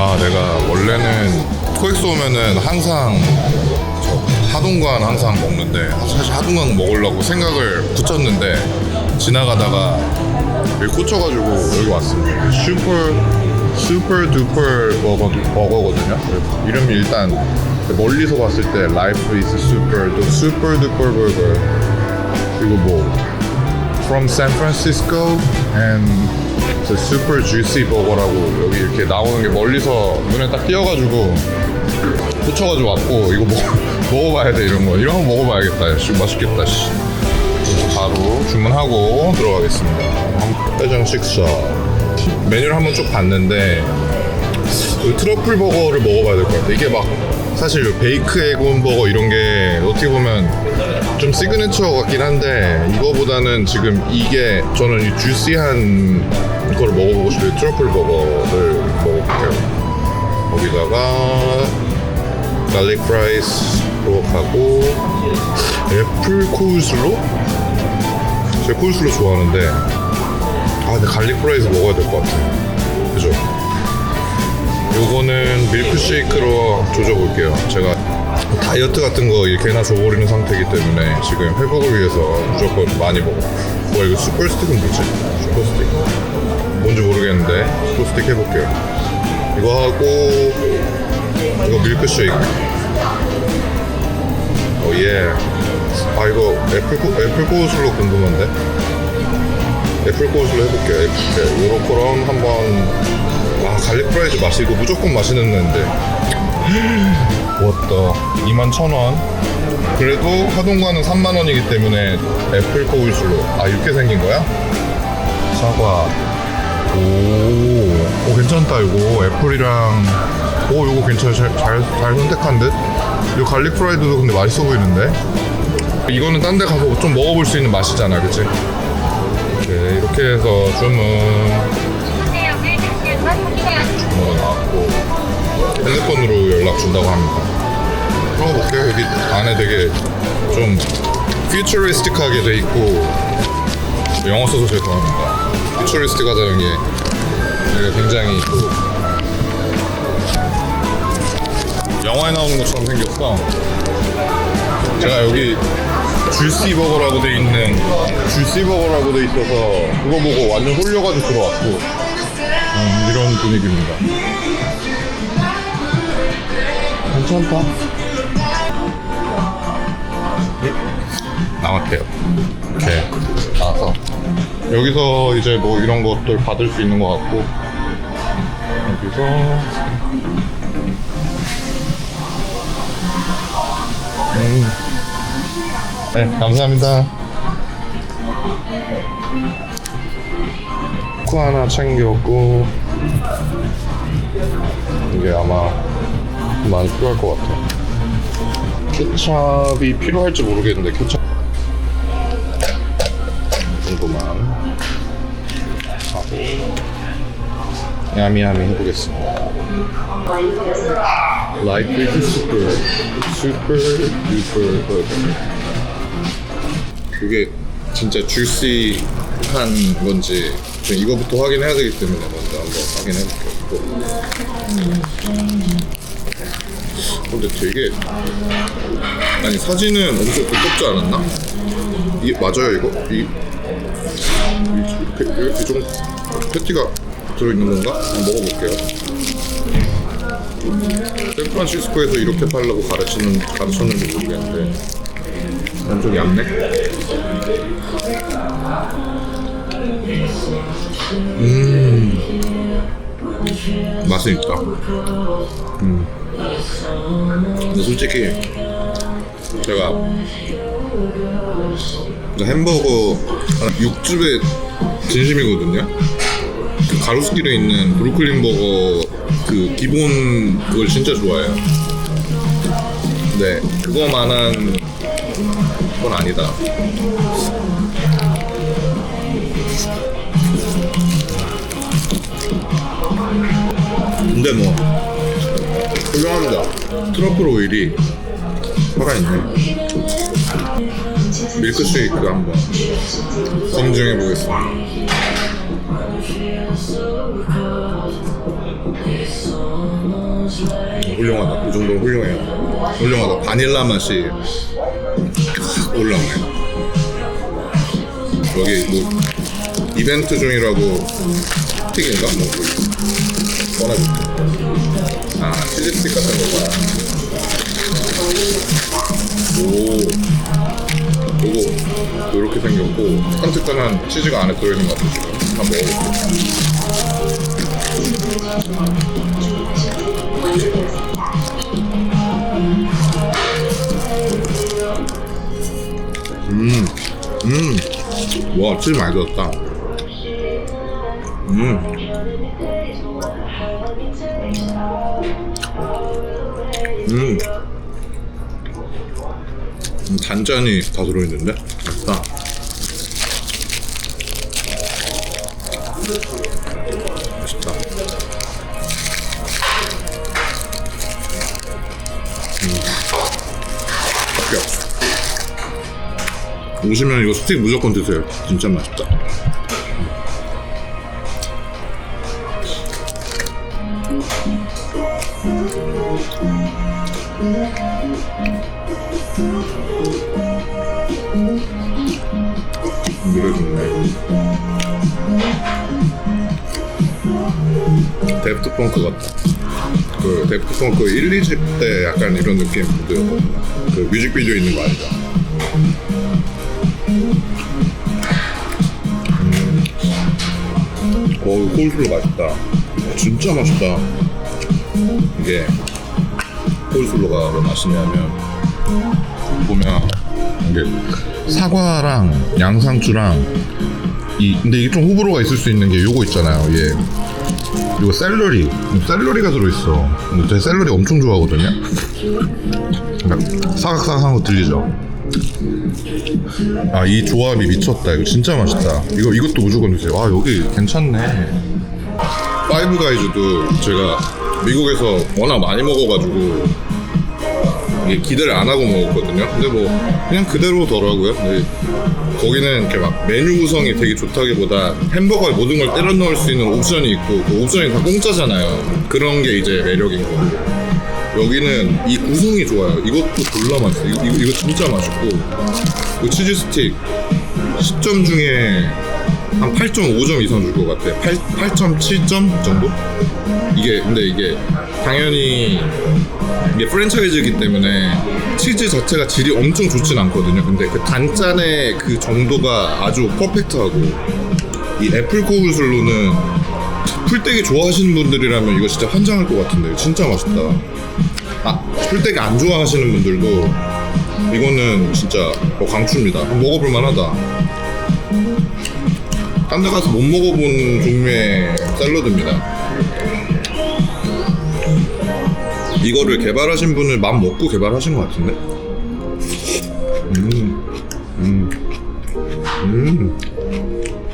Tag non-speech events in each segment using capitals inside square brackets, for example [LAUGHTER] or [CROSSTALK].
아 내가 원래는 코엑스 오면은 항상 저 하동관 항상 먹는데 사실 하동관 먹으려고 생각을 붙였는데 지나가다가 여기 꽂혀가지고 여기 왔습니다. 슈퍼 슈퍼 두퍼 버거, 버거거든요. 이름이 일단 멀리서 봤을 때 라이프 이즈 슈퍼 또 슈퍼 두퍼 버거 그리고 뭐 from San Francisco and the super 버거라고 여기 이렇게 나오는 게 멀리서 눈에 딱 띄어가지고 꽂혀가지고 왔고 이거 먹, [LAUGHS] 먹어봐야 돼 이런 거. 이런 거 먹어봐야겠다 씨, 맛있겠다 씨. 바로 주문하고 들어가겠습니다. 해장 식사. 메뉴를 한번 쭉 봤는데 그 트러플 버거를 먹어봐야 될 것 같아. 이게 막 사실 베이크 에곤 버거 이런 게 어떻게 보면 좀 시그니처 같긴 한데 이거보다는 지금 이게 저는 이 주시한 걸 먹어보고 싶어요 트러플 버거를 먹어볼게요 거기다가 갈릭 프라이스로 가고 애플 코울슬로 제가 코울슬로 좋아하는데 아 근데 갈릭 프라이스 먹어야 될 것 같아요 그죠? 요거는 밀크쉐이크로 조져볼게요. 제가 다이어트 같은 거 이렇게나 줘버리는 상태이기 때문에 지금 회복을 위해서 무조건 많이 먹어. 와 이거 슈퍼스틱은 뭐지? 슈퍼스틱. 뭔지 모르겠는데 슈퍼스틱 해볼게요. 이거 하고 이거 밀크쉐이크. 오 예. 아 이거 애플 코 애플 코슬로 궁금한데. 애플 코슬로 해볼게요. 애플 요런 거랑 한번 아 갈릭 프라이즈 맛있고 무조건 맛있는 데인데 왔다. 21,000원. 그래도 하동과는 3만원이기 때문에 애플 코울슬로. 아 이렇게 생긴 거야? 사과. 오, 오 괜찮다 이거. 애플이랑 오 이거 괜찮아. 잘, 잘, 잘 선택한 듯? 이 갈릭 프라이드도 근데 맛있어 보이는데? 이거는 딴 데 가서 좀 먹어볼 수 있는 맛이잖아 그치? 오케이 이렇게 해서 주문 핸드폰으로 연락 준다고 합니다. 풀어볼게요. 여기 안에 되게 좀 퓨처리스틱하게 돼 있고 영어 써서 죄송합니다. 퓨처리스틱하다는 게 여기가 굉장히 또 영화에 나오는 것처럼 생겼어. 제가 여기 줄시 버거라고 돼 있는 줄시 버거라고 돼 있어서 그거 보고 완전 홀려가지고 들어왔고 음, 이런 분위기입니다. 괜찮다. 나왔대요. 이렇게 나와서 여기서 이제 뭐 이런 것들 받을 수 있는 것 같고 여기서 음. 네, 감사합니다. 코 하나 챙겼고 이게 아마 많이 필요할 것 같아. 케찹이 필요할지 모르겠는데 케찹 정도만 하고 야미야미 해보겠습니다. Like this super. 그게 진짜 주시한 건지 좀 이거부터 확인해야 되기 때문에 먼저 한번 확인해 볼게요. 근데 되게 아니 사진은 엄청 두껍지 않았나? 이 맞아요 이거? 이, 이, 이, 이렇게 좀 패티가 들어있는 건가? 한번 먹어볼게요. 샌프란시스코에서 이렇게 팔라고 가르치는 가르쳤는지 모르겠는데 엄청 얇네. 음 맛은 있다. 음. 근데 솔직히 제가 그 햄버거 육즙의 진심이거든요. 그 가로수길에 있는 브루클린 버거 그 기본 그걸 진짜 좋아해요. 근데 그거만한 건 아니다. 근데 뭐 훌륭합니다. 트러플 오일이 살아있네. 밀크 쉐이크 한번 검증해 보겠습니다. 훌륭하다. 이 정도는 훌륭해요. 훌륭하다. 바닐라 맛이 확 올라오네. 여기 뭐 이벤트 중이라고 스틱인가? 뭐 꺼내볼게. 아 치즈 스틱 같은 거구나. 오. 요거 요렇게 생겼고 뜨끈뜨끈한 치즈가 안에 들어있는 것 같아요 한번 먹어볼게요 음, 음, 와, 치즈 많이 들었다. 음, 음, 음, 단짠이 다 들어있는데? 맛있다. 맛있다. 음, 합격. 오시면 이거 스틱 무조건 드세요. 진짜 맛있다. 노래 좋네. 데프트 펑크 같다. 그 데프트 펑크 1, 2집 때 약간 이런 느낌 무드였거든요. 그 뮤직비디오 있는 거 알죠? 어우 콜슬로 맛있다 어, 진짜 맛있다 이게 콜슬로가 왜 맛있냐면 보면 이게 사과랑 양상추랑 이 근데 이게 좀 호불호가 있을 수 있는 게 요거 있잖아요. 얘 이거 샐러리. 샐러리가 들어있어. 근데 제가 샐러리 엄청 좋아하거든요. 그러니까 사각사각한 거 들리죠? 아 이 조합이 미쳤다. 이거 진짜 맛있다. 이거 이것도 무조건 드세요. 아 여기 괜찮네. 파이브 가이즈도 제가 미국에서 워낙 많이 먹어가지고 기대를 안 하고 먹었거든요 근데 뭐 그냥 그대로더라고요 거기는 이렇게 막 메뉴 구성이 되게 좋다기보다 햄버거에 모든 걸 때려 넣을 수 있는 옵션이 있고 그 옵션이 다 공짜잖아요 그런 게 이제 매력인 거고 여기는 이 구성이 좋아요. 이것도 졸라 맛있어. 이거, 이거, 이거 진짜 맛있고. 그 치즈 스틱 10점 중에 한 8.5점 이상 줄 것 같아. 8, 8.7점 정도? 이게, 근데 이게 당연히 이게 프랜차이즈이기 때문에 치즈 자체가 질이 엄청 좋진 않거든요. 근데 그 단짠의 그 정도가 아주 퍼펙트하고 이 애플 코브슬로는 풀떼기 좋아하시는 분들이라면 이거 진짜 환장할 것 같은데 진짜 맛있다. 아 풀떼기 안 좋아하시는 분들도 이거는 진짜 뭐 강추입니다. 먹어볼 만하다. 딴 데 가서 못 먹어본 종류의 샐러드입니다. 이거를 개발하신 분을 맘 먹고 개발하신 것 같은데? 음, 음, 음,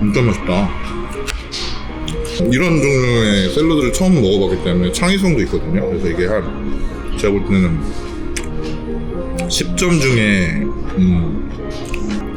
진짜 맛있다. 이런 종류의 샐러드를 처음 먹어봤기 때문에 창의성도 있거든요. 그래서 이게 한 제가 볼 때는 10점 중에 음,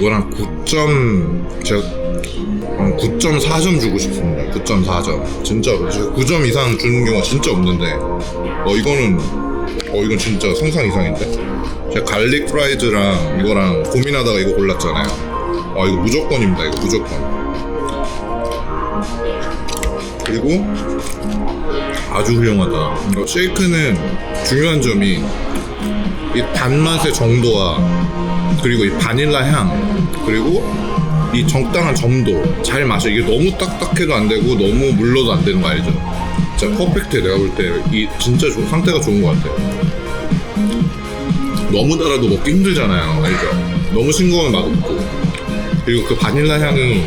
한 9점 제가 한 9.4점 주고 싶습니다. 9.4점 진짜로 제가 9점 이상 주는 경우가 진짜 없는데 어 이거는 어 이건 진짜 상상 이상인데 제가 갈릭 프라이즈랑 이거랑 고민하다가 이거 골랐잖아요. 아 이거 무조건입니다. 이거 무조건. 그리고 아주 훌륭하다. 이거 쉐이크는 중요한 점이 이 단맛의 정도와 그리고 이 바닐라 향 그리고 이 적당한 점도 잘 마셔. 이게 너무 딱딱해도 안 되고 너무 물러도 안 되는 거 알죠? 진짜 퍼펙트해. 내가 볼 때 이 진짜 조- 상태가 좋은 것 같아요. 너무 달아도 먹기 힘들잖아요. 알죠? 너무 싱거우면 맛없고 그리고 그 바닐라 향이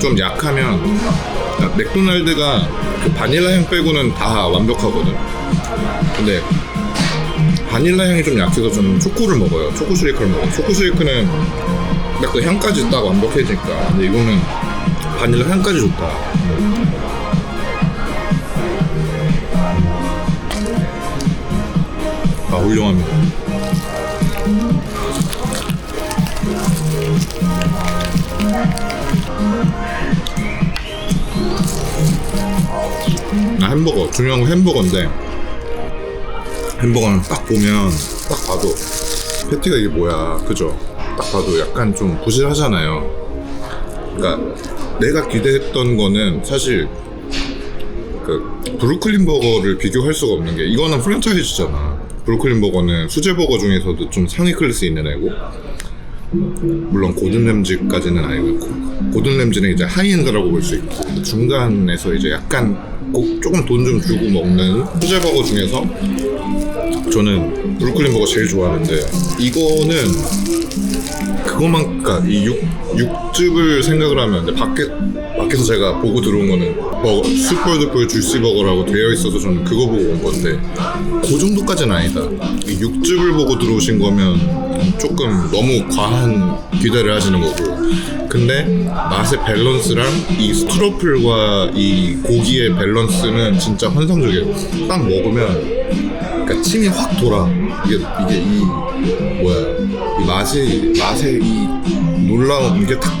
좀 약하면 그러니까 맥도날드가 그 바닐라 향 빼고는 다 완벽하거든. 근데 바닐라 향이 좀 약해서 저는 초코를 먹어요. 초코 쉐이크를 먹어요. 초코 쉐이크는 딱 그 향까지 딱 완벽해지니까. 근데 이거는 바닐라 향까지 좋다. 아 훌륭합니다. 아, 햄버거 중요한 건 햄버거인데 햄버거는 딱 보면 딱 봐도 패티가 이게 뭐야 그죠? 딱 봐도 약간 좀 부실하잖아요. 그러니까 내가 기대했던 거는 사실 그 브루클린 버거를 비교할 수가 없는 게 이거는 프랜차이즈잖아. 브루클린 버거는 수제 버거 중에서도 좀 상위 클래스 있는 애고 물론 고든 램지까지는 아니고 고- 고든 램지는 이제 하이엔드라고 볼 수 있고 중간에서 이제 약간 고- 조금 돈 좀 주고 먹는 수제 버거 중에서 저는 브루클린 버거 제일 좋아하는데 이거는 그것만 그러니까 이 육, 육즙을 생각을 하면 밖에 밖에서 제가 보고 들어온 거는 버거 슈퍼두퍼 주시 버거라고 되어 있어서 저는 그거 보고 온 건데 그 정도까지는 아니다. 이 육즙을 보고 들어오신 거면 조금 너무 과한 기대를 하시는 거고 근데 맛의 밸런스랑 이 스트로플과 이 고기의 밸런스는 진짜 환상적이에요. 딱 먹으면 그러니까 침이 확 돌아. 이게 이게 이 뭐야 이 맛이 맛의 이 놀라운 이게 딱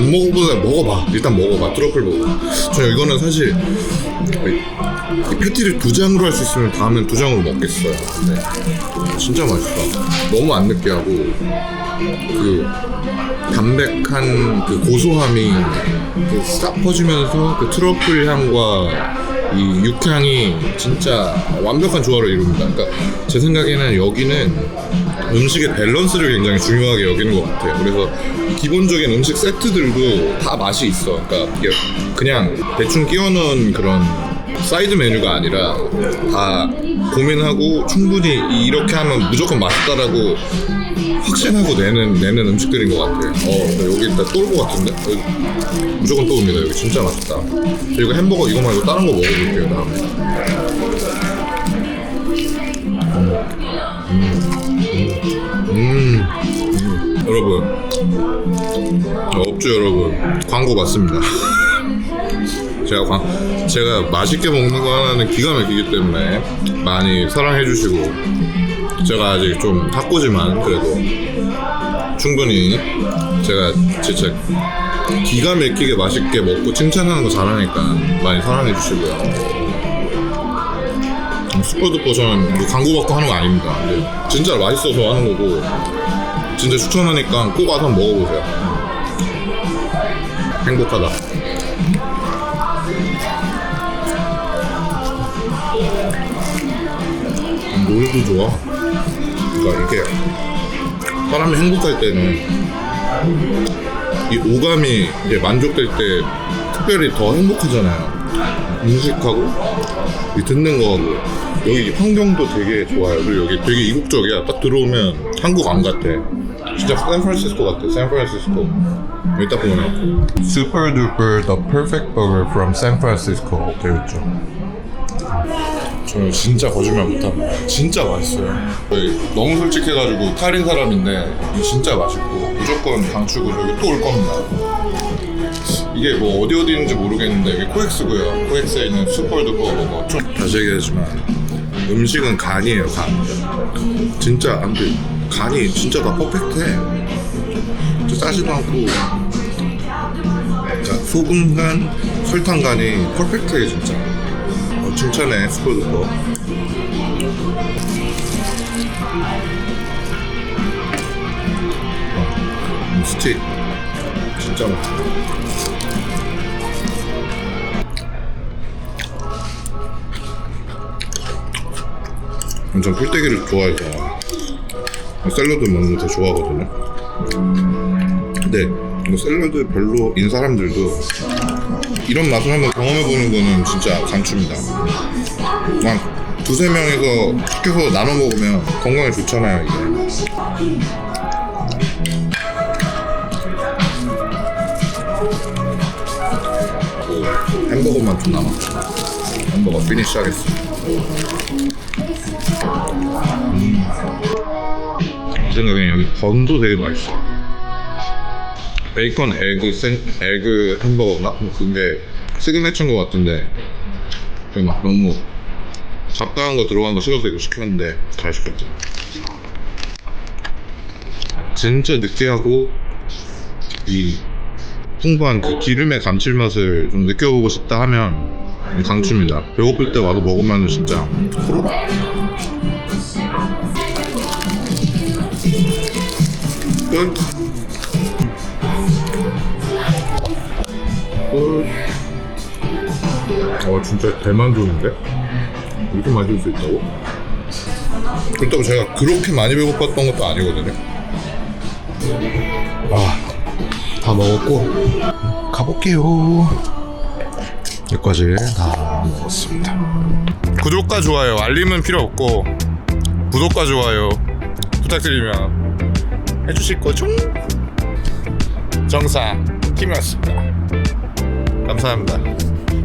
못 먹어보다 먹어봐. 일단 먹어봐. 트러플 먹어. 저 이거는 사실 패티를 두 장으로 할 수 있으면 다음엔 두 장으로 먹겠어요. 네. 진짜 맛있다. 너무 안 느끼하고 그 담백한 그 고소함이 그싹 퍼지면서 그 트러플 향과 이 육향이 진짜 완벽한 조화를 이룹니다. 그러니까 제 생각에는 여기는 음식의 밸런스를 굉장히 중요하게 여기는 것 같아요. 그래서 기본적인 음식 세트들도 다 맛이 있어. 그러니까 그냥 대충 끼워넣은 그런 사이드 메뉴가 아니라 다 고민하고 충분히 이렇게 하면 무조건 맛있다라고 확신하고 내는 내는 음식들인 것 같아요. 어 여기 일단 것 같은데 여기 무조건 또 옵니다. 여기 진짜 맛있다. 그리고 햄버거 이거 말고 다른 거 먹어볼게요 다음에. 여러분 어, 업주 여러분 광고 맞습니다. [LAUGHS] 제가 광, 제가 맛있게 먹는 거 하나는 기가 막히기 때문에 많이 사랑해 주시고 제가 아직 좀 탁구지만 그래도 충분히 제가 진짜 기가 막히게 맛있게 먹고 칭찬하는 거 잘하니까 많이 사랑해 주시고요. 슈퍼드 버전 뭐 광고 받고 하는 거 아닙니다. 진짜 맛있어서 하는 거고 진짜 추천하니까 꼭 와서 먹어보세요. 행복하다. 음, 노래도 좋아. 그러니까 이게 사람이 행복할 때는 이 오감이 이제 만족될 때 특별히 더 행복하잖아요. 음식하고 이 듣는 거하고 여기 환경도 되게 좋아요. 그리고 여기 되게 이국적이야. 딱 들어오면 한국 안 같아. 진짜 샌프란시스코 같아. 샌프란시스코. 여기 딱 보면 Super duper the perfect burger from San Francisco 되겠죠. 저는 진짜 거짓말 못합니다. 진짜 맛있어요. 너무 솔직해가지고 탈인 사람인데 진짜 맛있고 무조건 강추고 또 올 겁니다. 이게 뭐 어디 어디 있는지 모르겠는데 이게 코엑스고요. 코엑스에 있는 슈퍼드버 버거. 좀 다시 얘기하지만 음식은 간이에요 간. 진짜 안 돼. 간이 진짜 다 퍼펙트해. 진짜 짜지도 않고. 자, 소금 간, 설탕 간이 퍼펙트해 진짜. 어, 칭찬해 슈퍼드버. 어, 음, 스틱 진짜 맛있어. 전 풀떼기를 좋아해서 샐러드 먹는 거 되게 좋아하거든요. 근데 뭐 샐러드 별로인 사람들도 이런 맛을 한번 경험해보는 거는 진짜 강추입니다. 한 두세 명이서 시켜서 나눠 먹으면 건강에 좋잖아요, 이게. 그 햄버거만 좀 남았죠. 햄버거 피니시 하겠습니다. 생각엔 여기 건도 되게 맛있어. 베이컨 에그 생, 에그 햄버거인가? 뭐 그게 시그네처인 것 같은데 막 너무 잡다한 거 들어간 거 싫어서 이거 시켰는데 잘 시켰죠. 진짜 느끼하고 이 풍부한 그 기름의 감칠맛을 좀 느껴보고 싶다 하면 강추입니다. 배고플 때 와서 먹으면 진짜 호로록 끝. 끝. 어 진짜 대만족인데? 이렇게 줄수 있다고? 그렇다고 제가 그렇게 많이 배고팠던 것도 아니거든요. 아, 다 먹었고 가볼게요. 여기까지 다 먹었습니다. 구독과 좋아요, 알림은 필요 없고 구독과 좋아요 부탁드리면 해주실 거죠? 정상 팀이었습니다. 감사합니다.